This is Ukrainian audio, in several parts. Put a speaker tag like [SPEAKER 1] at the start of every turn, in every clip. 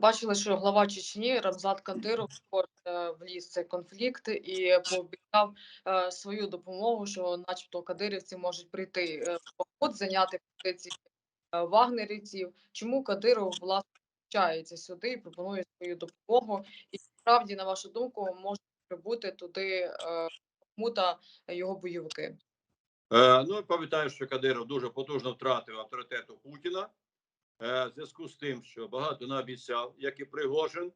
[SPEAKER 1] Бачили, що глава Чечні Рамзат Кадиров е, вліз цей конфлікт і пообіцяв е, свою допомогу, що, начебто, кадирівці можуть прийти е, в поход, зайняти позиції вагнерівців. Чому Кадиров власне включається сюди і пропонує свою допомогу? І справді, на вашу думку, можуть прибути туди Бахмута його бойовики?
[SPEAKER 2] Е, ну, пам'ятаю, що Кадиров дуже потужно втратив авторитету Путіна в зв'язку з тим, що багато наобіцяв, як і Пригожин,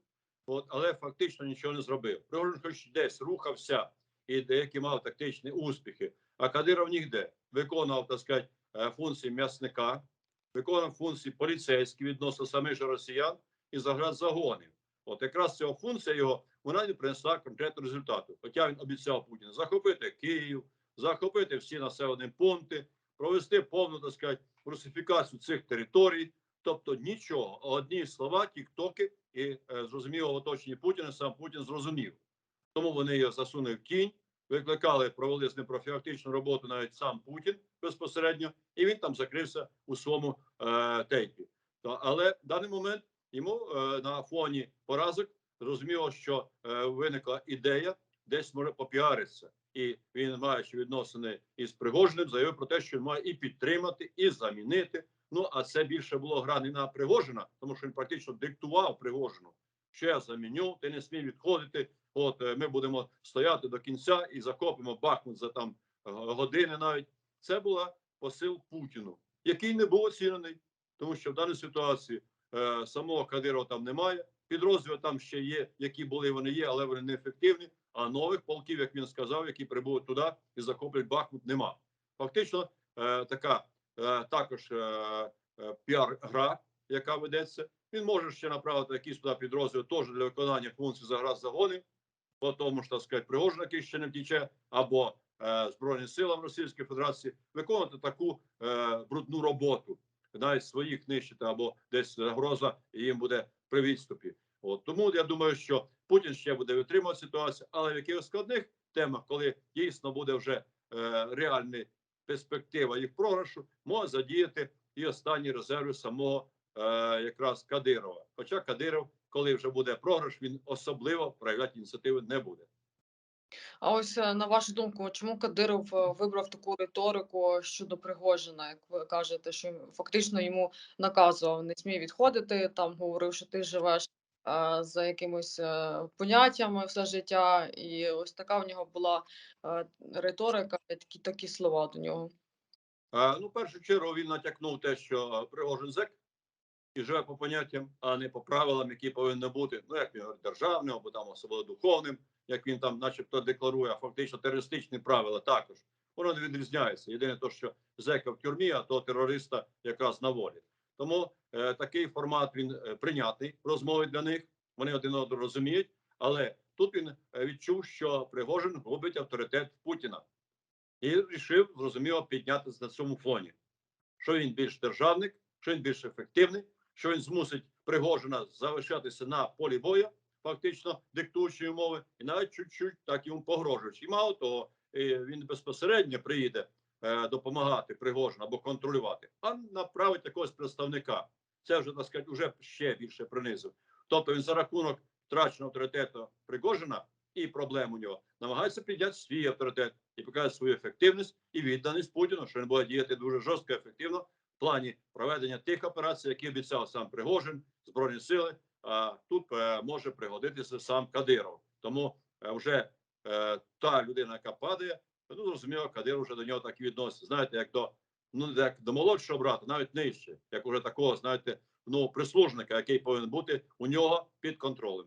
[SPEAKER 2] от, але фактично нічого не зробив. Пригожин хоч десь рухався і деякі мав тактичні успіхи, а Кадиров нігде виконував, так сказати, е, функції м'ясника, виконував функції поліцейські відносно самих же росіян і заград загонів. От якраз ця функція його вона не принесла конкретного результату. Хоча він обіцяв Путіну захопити Київ, захопити всі населені пункти, провести повну так сказати, русифікацію цих територій. Тобто нічого, одні слова, тіктоки, і е, зрозуміло оточенні Путіна сам Путін зрозумів. Тому вони його засунули в кінь, викликали, провели з ним профілактичну роботу навіть сам Путін безпосередньо, і він там закрився у своєму е, тейпі. То, але в даний момент йому е, на фоні поразок зрозуміло, що е, виникла ідея десь може попіаритися. І він, маючи відносини із Пригожиним, заявив про те, що він має і підтримати, і замінити. Ну а це більше було гра не на Пригожина, тому що він практично диктував Пригожину. Що я заміню, ти не смій відходити. От е, ми будемо стояти до кінця і захопимо Бахмут за там е, години. Навіть це була посил Путіну, який не був оцінений, тому що в даній ситуації е, самого Кадирова там немає. Підрозділи там ще є, які були, вони є, але вони неефективні. А нових полків, як він сказав, які прибудуть туди і захоплять Бахмут, нема. Фактично, е, така е, також е, е, піар-гра, яка ведеться. Він може ще направити якісь туди підрозділи теж для виконання функцій заград загонів, по тому ж так сказати, Пригожин, який ще не втіче, або е, Збройним силам Російської Федерації виконувати таку е, брудну роботу, навіть своїх нищити, або десь загроза їм буде при відступі. От тому я думаю, що Путін ще буде витримувати ситуацію, але в якихось складних темах, коли дійсно буде вже е, реальна перспектива їх програшу, може задіяти і останні резерви самого е, якраз Кадирова. Хоча Кадиров, коли вже буде програш, він особливо проявляти ініціативи не буде.
[SPEAKER 1] А ось е, на вашу думку, чому Кадиров е, вибрав таку риторику щодо Пригожина, як ви кажете, що фактично йому наказував не смій відходити, там говорив, що ти живеш за якимось е, поняттями все життя, і ось така в нього була е, риторика, такі такі слова до нього.
[SPEAKER 2] Ну, в першу чергу він натякнув те, що е, Пригожин зек і живе по поняттям, а не по правилам, які повинні бути. Ну, як він говорить, державним або там особливо духовним, як він там, начебто, декларує, а фактично терористичні правила також. Воно не відрізняється. Єдине то, що зека в тюрмі, а то терориста якраз на волі. Тому е, такий формат він е, прийнятий розмови для них. Вони один одного розуміють, але тут він е, відчув, що Пригожин губить авторитет Путіна і вирішив, зрозуміло, піднятися на цьому фоні. Що він більш державник, що він більш ефективний, що він змусить Пригожина залишатися на полі бою, фактично диктуючи умови, і навіть чуть-чуть так йому погрожуючи. І мало того, е, він безпосередньо приїде допомагати Пригожину або контролювати, а направить якогось представника. Це вже так сказати, вже ще більше принизив. Тобто він за рахунок втраченого авторитету Пригожина і проблем у нього намагається підняти свій авторитет і показати свою ефективність і відданість Путіну, що він буде діяти дуже жорстко і ефективно в плані проведення тих операцій, які обіцяв сам Пригожин, збройні сили. А тут е, може пригодитися сам Кадиров. Тому е, вже е, та людина, яка падає, ну зрозуміло, Кадир вже до нього так і відноситься. Знаєте, як до ну як до молодшого брата, навіть нижче, як уже такого, знаєте, ну прислужника, який повинен бути у нього під контролем.